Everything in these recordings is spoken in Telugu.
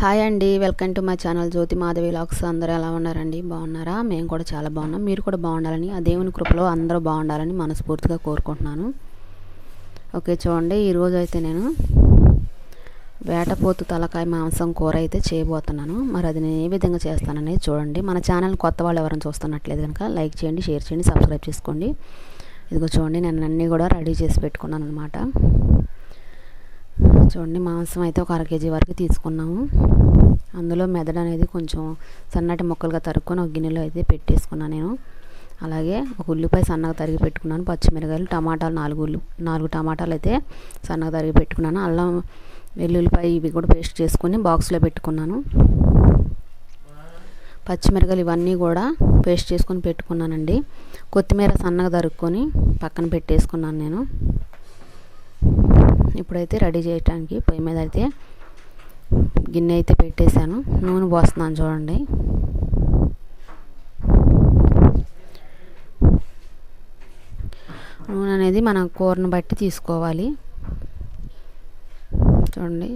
హాయ్ అండి welcome to my channel Jyothi Madhavi lakhs అందరూ ఎలా ఉన్నారండి? బాగున్నారా? మేము కూడా చాలా బాగున్నాం. మీరు కూడా బాగుండాలని ఆ దేవుని కృపలో అందరూ బాగుండాలని మనస్ఫూర్తిగా కోరుకుంటున్నాను. ఓకే చూడండి ఈరోజు అయితే నేను వేటపోతు తలకాయ మాంసం కూర అయితే చేయబోతున్నాను. మరి అది నేను ఏ విధంగా చేస్తాననేది చూడండి. మన ఛానల్ కొత్త వాళ్ళు ఎవరైనా చూస్తున్నట్లేదు కనుక లైక్ చేయండి షేర్ చేయండి సబ్స్క్రైబ్ చేసుకోండి. ఇదిగో చూడండి నేను అన్నీ కూడా రెడీ చేసి పెట్టుకున్నాను అనమాట చూడండి మాంసం అయితే ఒక అర కేజీ వరకు తీసుకున్నాము. అందులో మెదడు అనేది కొంచెం సన్నటి ముక్కలుగా తరుక్కొని ఒక గిన్నెలో అయితే పెట్టేసుకున్నాను నేను. అలాగే ఒక ఉల్లిపాయ సన్నగా తరిగి పెట్టుకున్నాను. పచ్చిమిరకాయలు టమాటాలు నాలుగు ఉల్లి నాలుగు టమాటాలు అయితే సన్నగా తరిగి పెట్టుకున్నాను. అల్లం వెల్లుల్లిపాయ ఇవి కూడా పేస్ట్ చేసుకొని బాక్స్లో పెట్టుకున్నాను. పచ్చిమిరకాయలు ఇవన్నీ కూడా పేస్ట్ చేసుకొని పెట్టుకున్నానండి. కొత్తిమీర సన్నగా తరుక్కొని పక్కన పెట్టేసుకున్నాను నేను. ఇప్పుడైతే రెడీ చేయడానికి పొయ్యి మీద అయితే గిన్నె అయితే పెట్టేశాను. నూనె పోస్తున్నాను చూడండి. నూనె అనేది మన కూరను బట్టి తీసుకోవాలి. చూడండి.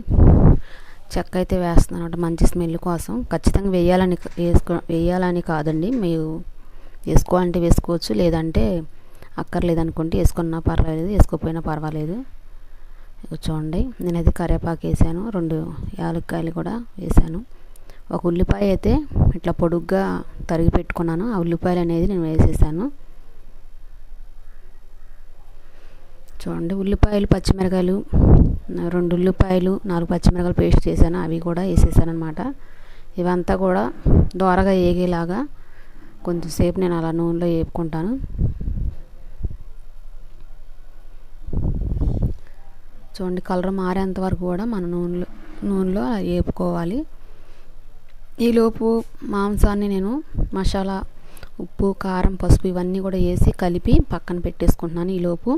చెక్క అయితే వేస్తున్నాను అంటే మంచి స్మెల్ కోసం. ఖచ్చితంగా వేయాలని వేసుకో వేయాలని కాదండి. మీరు వేసుకోవాలంటే వేసుకోవచ్చు లేదంటే అక్కర్లేదనుకుంటే వేసుకున్నా పర్వాలేదు వేసుకోకపోయినా పర్వాలేదు. చూడండి నేనైతే కరివేపాకు వేసాను. రెండు యాలక్కాయలు కూడా వేసాను. ఒక ఉల్లిపాయ అయితే ఇట్లా పొడుగ్గా తరిగి పెట్టుకున్నాను. ఆ ఉల్లిపాయలు అనేది నేను వేసేసాను. చూడండి ఉల్లిపాయలు పచ్చిమిరకాయలు రెండు ఉల్లిపాయలు నాలుగు పచ్చిమిరకాయలు పేస్ట్ చేశాను. అవి కూడా వేసేసాను అనమాట ఇవంతా కూడా దోరగా ఏగేలాగా కొంచెంసేపు నేను అలా నూనెలో వేపుకుంటాను చూడండి కలర్ మారేంత వరకు కూడా మన నూనెలో నూనెలో వేపుకోవాలి ఈలోపు మాంసాన్ని నేను మసాలా ఉప్పు కారం పసుపు ఇవన్నీ కూడా వేసి కలిపి పక్కన పెట్టేసుకుంటున్నాను. ఈలోపు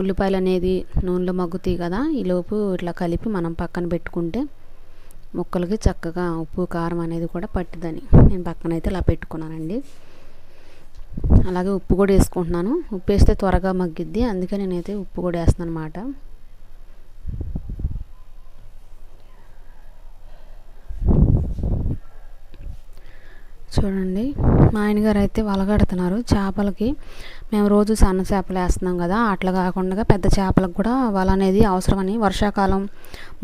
ఉల్లిపాయలు అనేది నూనెలో మగ్గుతాయి కదా ఈలోపు ఇట్లా కలిపి మనం పక్కన పెట్టుకుంటే ముక్కలకి చక్కగా ఉప్పు కారం అనేది కూడా పట్టిదని నేను పక్కన అయితే ఇలా పెట్టుకున్నానండి. అలాగే ఉప్పు కూడా వేసుకుంటున్నాను. ఉప్పు వేస్తే త్వరగా మగ్గిద్ది అందుకే నేనైతే ఉప్పు కూడా వేస్తాను అనమాట చూడండి. మా ఆయనగారు అయితే వలగడుతున్నారు చేపలకి. మేము రోజు సన్న చేపలు వేస్తున్నాం కదా అట్లా కాకుండా పెద్ద చేపలకు కూడా వల అనేది అవసరమని వర్షాకాలం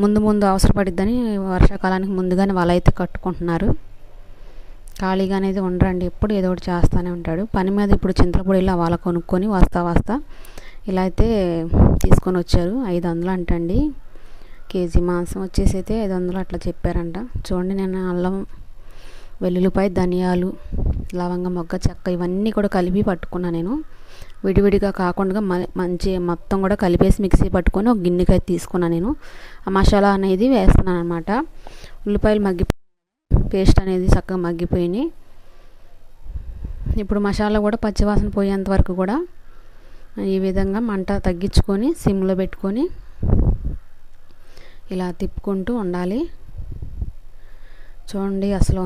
ముందు ముందు అవసరపడిద్దని వర్షాకాలానికి ముందుగానే వల అయితే కట్టుకుంటున్నారు. ఖాళీగా అనేది ఉండరండి ఎప్పుడు ఏదో ఒకటి చేస్తూనే ఉంటాడు. పని మీద ఇప్పుడు చింతలపూడి ఇలా వల కొనుక్కొని వస్తా వస్తా ఇలా అయితే తీసుకొని వచ్చారు. ఐదు వందలు అంటండి. కేజీ మాంసం వచ్చేసి అయితే ఐదు వందలు అట్లా చెప్పారంట. చూడండి నేను అల్లం వెల్లుల్లిపాయ ధనియాలు లవంగ మొగ్గ చెక్క ఇవన్నీ కూడా కలిపి పట్టుకున్నా నేను. విడివిడిగా కాకుండా మంచి మొత్తం కూడా కలిపేసి మిక్సీ పట్టుకొని ఒక గిన్నెకాయ తీసుకున్నా నేను. ఆ మసాలా అనేది వేస్తున్నాను అనమాట ఉల్లిపాయలు మగ్గి పేస్ట్ అనేది చక్కగా మగ్గిపోయినాయి. ఇప్పుడు మసాలా కూడా పచ్చివాసన పోయేంత వరకు కూడా ఈ విధంగా మంట తగ్గించుకొని సిమ్లో పెట్టుకొని ఇలా తిప్పుకుంటూ ఉండాలి. చూడండి అసలు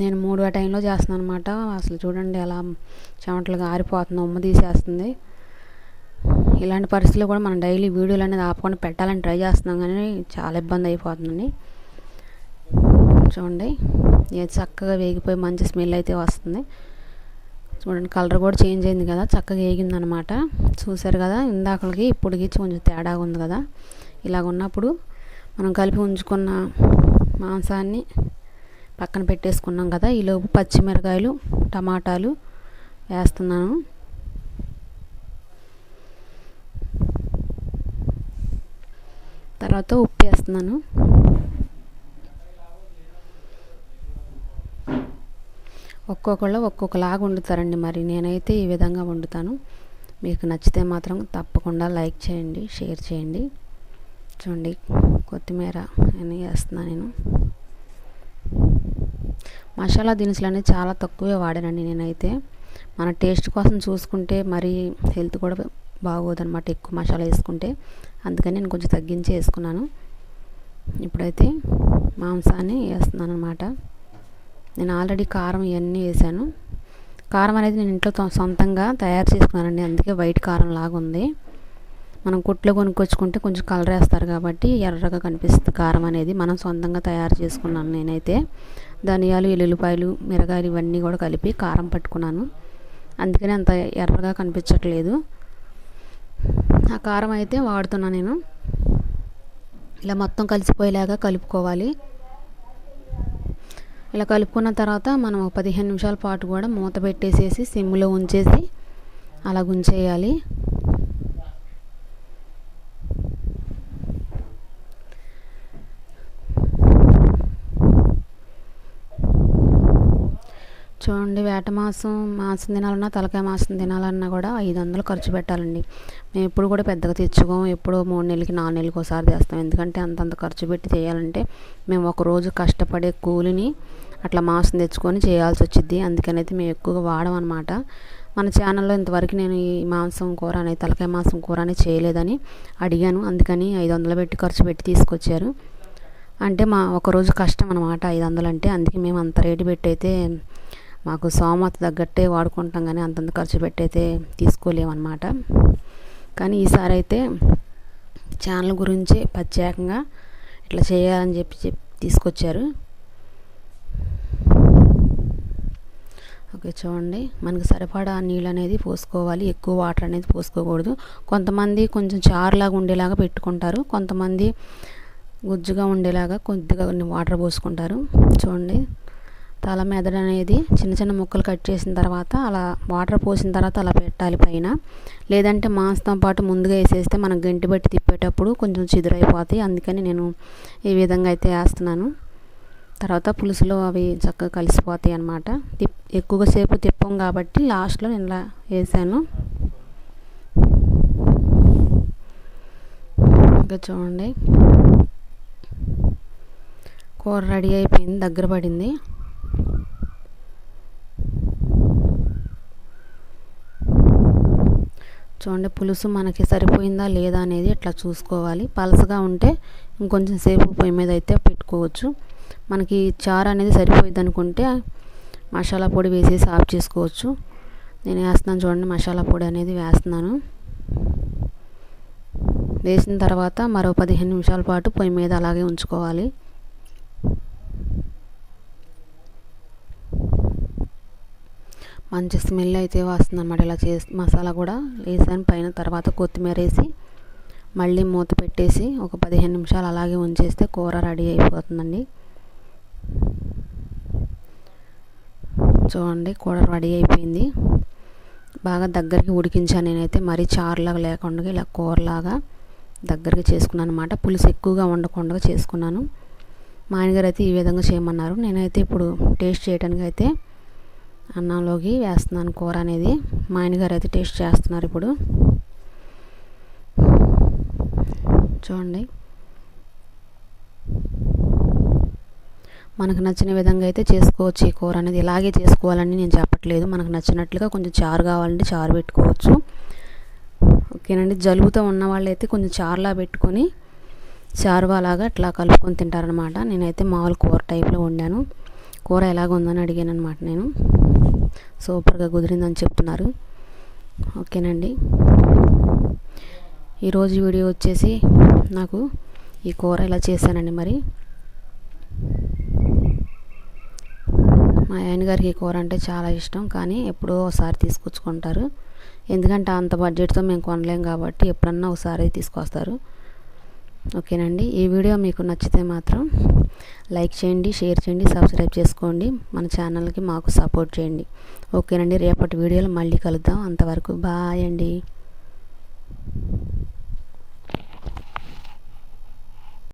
నేను మూడు ఆ టైంలో చేస్తున్నాను అనమాట అసలు చూడండి ఎలా చెమటలుగా ఆరిపోతుంది ఉమ్మ తీసేస్తుంది. ఇలాంటి పరిస్థితుల్లో కూడా మనం డైలీ వీడియోలు అనేది ఆపకుండా పెట్టాలని ట్రై చేస్తున్నాం కానీ చాలా ఇబ్బంది అయిపోతుందండి. చూడండి ఇది చక్కగా వేగిపోయి మంచి స్మెల్ అయితే వస్తుంది. చూడండి కలర్ కూడా చేంజ్ అయింది కదా చక్కగా వేగిందనమాట చూసారు కదా ఇందాకలకి ఇప్పటికి కొంచెం తేడాగా ఉంది కదా. ఇలాగ ఉన్నప్పుడు మనం కలిపి ఉంచుకున్న మాంసాన్ని పక్కన పెట్టేసుకున్నాం కదా ఈలోపు పచ్చిమిరకాయలు టమాటాలు వేస్తున్నాను. తర్వాత ఉప్పు వేస్తున్నాను. ఒక్కొక్కళ్ళు ఒక్కొక్కలాగా వండుతారండి మరి. నేనైతే ఈ విధంగా వండుతాను. మీకు నచ్చితే మాత్రం తప్పకుండా లైక్ చేయండి షేర్ చేయండి. చూడండి కొత్తిమీర అని వేస్తున్నాను నేను. మసాలా దినుసులు అనేది చాలా తక్కువే వాడానండి నేనైతే. మన టేస్ట్ కోసం చూసుకుంటే మరి హెల్త్ కూడా బాగోదన్నమాట ఎక్కువ మసాలా వేసుకుంటే. అందుకని నేను కొంచెం తగ్గించి వేసుకున్నాను. ఇప్పుడైతే మాంసాన్ని వేస్తున్నాను అనమాట నేను ఆల్రెడీ కారం ఇవన్నీ వేసాను. కారం అనేది నేను ఇంట్లో సొంతంగా తయారు చేసుకున్నానండి. అందుకే వైట్ కారం లాగా ఉంది. మనం కుట్లో కొనుక్కొచ్చుకుంటే కొంచెం కలర్ వేస్తారు కాబట్టి ఎర్రగా కనిపిస్తుంది కారం అనేది. మనం సొంతంగా తయారు చేసుకున్నాను నేనైతే. ధనియాలు ఎల్లుల్లిపాయలు మిరగాయలు ఇవన్నీ కూడా కలిపి కారం పట్టుకున్నాను. అందుకని అంత ఎర్రగా కనిపించట్లేదు. ఆ కారం అయితే వాడుతున్నా నేను. ఇలా మొత్తం కలిసిపోయేలాగా కలుపుకోవాలి. ఇలా కలుపుకున్న తర్వాత మనం పదిహేను నిమిషాల పాటు కూడా మూత పెట్టేసేసి సిమ్లో ఉంచేసి అలా ఉంచేయాలి చూడండి వేట మాసం మాసం తినాలన్నా తలకాయ మాసం తినాలన్నా కూడా ఐదు వందలు ఖర్చు పెట్టాలండి. మేము ఎప్పుడు కూడా పెద్దగా తెచ్చుకోం ఎప్పుడు మూడు నెలలకి నాలుగు నెలలకి ఒకసారి తెస్తాం. ఎందుకంటే అంతంత ఖర్చు పెట్టి చేయాలంటే మేము ఒక రోజు కష్టపడే కూలిని అట్లా మాంసం తెచ్చుకొని చేయాల్సి వచ్చింది అందుకని అయితే మేము ఎక్కువగా వాడమన్నమాట మన ఛానల్లో ఇంతవరకు నేను ఈ మాంసం కూర అనేది తలకాయ మాంసం కూర అనేది చేయలేదని అడిగాను. అందుకని ఐదు వందలు పెట్టి ఖర్చు పెట్టి తీసుకొచ్చారు. అంటే మా ఒకరోజు కష్టం అనమాట ఐదు వందలు అంటే. అందుకే మేము అంత రేటు పెట్టి అయితే మాకు సోమత తగ్గట్టే వాడుకుంటాం కానీ అంతంత ఖర్చు పెట్టయితే తీసుకోలేమన్నమాట. కానీ ఈసారి అయితే ఛానల్ గురించి ప్రత్యేకంగా ఇట్లా చేయాలని చెప్పి చెప్పి తీసుకొచ్చారు. ఓకే చూడండి. మనకు సరిపడా నీళ్ళు అనేది పోసుకోవాలి. ఎక్కువ వాటర్ అనేది పోసుకోకూడదు. కొంతమంది కొంచెం చారులాగా ఉండేలాగా పెట్టుకుంటారు. కొంతమంది గుజ్జుగా ఉండేలాగా కొద్దిగా వాటర్ పోసుకుంటారు. చూడండి. తల మెదడు అనేది చిన్న చిన్న ముక్కలు కట్ చేసిన తర్వాత అలా వాటర్ పోసిన తర్వాత అలా పెట్టాలి పైన. లేదంటే మాంసంతో పాటు ముందుగా వేసేస్తే మనం గంటి బట్టి తిప్పేటప్పుడు కొంచెం చిదురైపోతాయి. అందుకని నేను ఈ విధంగా అయితే వేస్తున్నాను. తర్వాత పులుసులో అవి చక్కగా కలిసిపోతాయి అన్నమాట. తిప్ ఎక్కువగా సేపు తిప్పం కాబట్టి లాస్ట్లో నేను ఇలా వేసాను. ఇంకా చూడండి. కూర రెడీ అయిపోయింది దగ్గర పడింది. చూడండి పులుసు మనకి సరిపోయిందా లేదా అనేది ఇట్లా చూసుకోవాలి. పలసగా ఉంటే ఇంకొంచెం సేపు పొయ్యి మీద అయితే పెట్టుకోవచ్చు. మనకి చారు అనేది సరిపోయింది అనుకుంటే మసాలా పొడి వేసేసి ఆఫ్ చేసుకోవచ్చు. నేను వేస్తున్నాను చూడండి మసాలా పొడి అనేది వేస్తున్నాను. వేసిన తర్వాత మరో పదిహేను నిమిషాల పాటు పొయ్యి మీద అలాగే ఉంచుకోవాలి. మంచి స్మెల్ అయితే వస్తుంది అనమాట ఇలా చేసి మసాలా కూడా వేసాను. పైన తర్వాత కొత్తిమీర వేసి మళ్ళీ మూత పెట్టేసి ఒక పదిహేను నిమిషాలు అలాగే ఉంచేస్తే కూర రెడీ అయిపోతుందండి. చూడండి కూర రెడీ అయిపోయింది. బాగా దగ్గరికి ఉడికించాను నేనైతే. మరీ చారులాగా లేకుండా ఇలా కూరలాగా దగ్గరికి చేసుకున్నాను అనమాట పులుసు ఎక్కువగా ఉండకుండా చేసుకున్నాను. మా ఆయనగారు అయితే ఈ విధంగా చేయమన్నారు. నేనైతే ఇప్పుడు టేస్ట్ చేయడానికి అయితే అన్నంలోకి వేస్తున్నాను కూర అనేది. మా ఆయనగారు అయితే టేస్ట్ చేస్తున్నారు ఇప్పుడు. చూడండి. మనకు నచ్చిన విధంగా అయితే చేసుకోవచ్చు ఈ కూర అనేది. ఇలాగే చేసుకోవాలని నేను చెప్పట్లేదు. మనకు నచ్చినట్లుగా కొంచెం చారు కావాలంటే చారు పెట్టుకోవచ్చు. ఓకేనండి. జలుబుతో ఉన్న వాళ్ళైతే కొంచెం చారులా పెట్టుకొని చారువాలాగా అట్లా కలుపుకొని తింటారనమాట నేనైతే మామూలు కూర టైప్లో వండాను. కూర ఎలాగ ఉందని అడిగాను అనమాట నేను. సూపర్గా కుదిరిందని చెప్తున్నారు. ఓకేనండి. ఈరోజు వీడియో వచ్చేసి నాకు ఈ కూర ఇలా చేశానండి మరి. మా ఆయన గారికి ఈ కూర అంటే చాలా ఇష్టం కానీ ఎప్పుడో ఒకసారి తీసుకొచ్చుకుంటారు. ఎందుకంటే అంత బడ్జెట్తో మేము కొనలేం కాబట్టి ఎప్పుడన్నా ఒకసారి తీసుకొస్తారు. ఓకేనండి. ఈ వీడియో మీకు నచ్చితే మాత్రం లైక్ చేయండి షేర్ చేయండి సబ్స్క్రైబ్ చేసుకోండి. మన ఛానల్కి మాకు సపోర్ట్ చేయండి. ఓకేనండి. రేపటి వీడియోలో మళ్ళీ కలుద్దాం. అంతవరకు బాయ్ అండి.